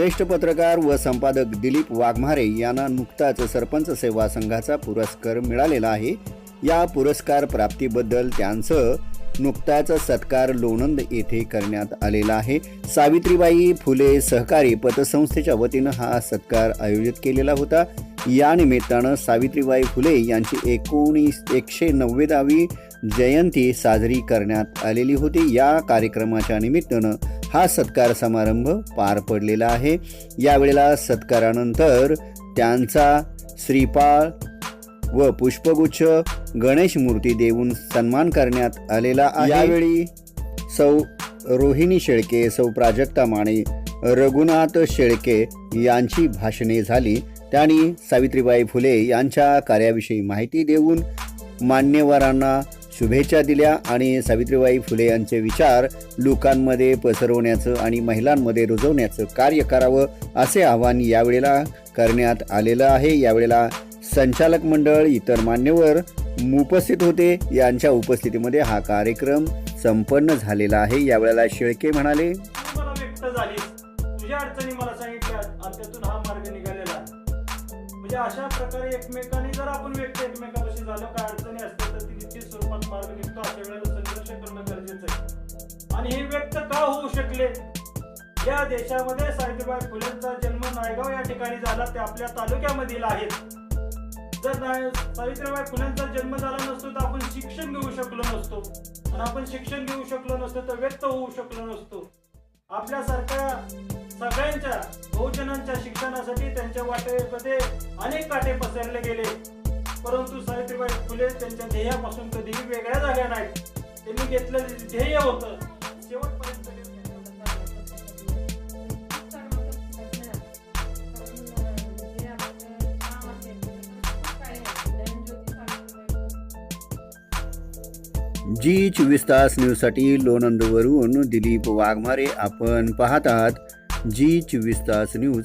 ज्येष्ठ पत्रकार व संपादक दिलीप वाघमारे यांना नुकताच सरपंच सेवा संघाचा पुरस्कार मिळालेला आहे. या पुरस्कार प्राप्तीबद्दल त्यांचं नुकताच सत्कार लोणंद येथे करण्यात आलेला आहे. सावित्रीबाई फुले सहकारी पतसंस्थेच्या वतीनं हा सत्कार आयोजित केलेला होता. या निमित्तानं सावित्रीबाई फुले यांची एकोणीस एकशे नव्वेदावी जयंती साजरी करण्यात आलेली होती. या कार्यक्रमाच्या निमित्तानं हा सत्कार समारंभ पार पडलेला आहे. यावेळेला सत्कारानंतर त्यांचा श्रीपाळ व पुष्पगुच्छ गणेश मूर्ती देऊन सन्मान करण्यात आलेला आहे. यावेळी सौ रोहिणी शेळके सौ प्राजक्ता माने रघुनाथ शेळके यांची भाषणे झाली. त्यांनी सावित्रीबाई फुले यांच्या कार्याविषयी माहिती देऊन मान्यवरांना शुभेच्छा दिल्या आणि सावित्रीबाई फुले यांचे विचार लोकांमध्ये पसरवण्याचं आणि महिलांमध्ये रुजवण्याचं कार्य करावं असे आवाहन यावेळेला करण्यात आलेलं आहे. यावेळेला संचालक मंडळ इतर मान्यवर उपस्थित होते. यांच्या उपस्थितीमध्ये हा कार्यक्रम संपन्न झालेला आहे. यावेळेला शेळके म्हणाले मला व्यक्त तुझ्या अडचणी मला सांगितल्या त्यातून हा मार्ग निघालेला म्हणजे अशा प्रकारे एकमेकांनी जर आपण व्यक्ती एकमेकांपाशी झालो काय अडचणी असतात तर ती निश्चित स्वरूपात मार्ग निघतो अशा वेळेला संघर्ष करणं गरजेचं आहे. आणि हे व्यक्त का होऊ शकले? या देशामध्ये सावित्रीबाई फुलेंचा जन्म नायगाव या ठिकाणी झाला ते आपल्या तालुक्यामधील आहेत. जर सावित्रीबाई फुलेंचा जन्म झाला नसतो तर आपण शिक्षण घेऊ शकलो नसतो. आणि आपण शिक्षण घेऊ शकलो नसतो तर व्यक्त होऊ शकलो नसतो. आपल्यासारख्या सगळ्यांच्या बहुजनांच्या शिक्षणा त्यांच्या वाटेमध्ये अनेक काटे पसरले गेले. परंतु सावित्रीबाई फुले त्यांच्या ध्येयापासून कधीही वेगळ्या झाल्या नाहीत. त्यांनी घेतलेलं ध्येय होतं शेवटपर्यंत जी चोवीस तास न्यूजसाठी लोणंदवरून दिलीप वाघमारे. आपण पाहतात जी चोवीस तास न्यूज.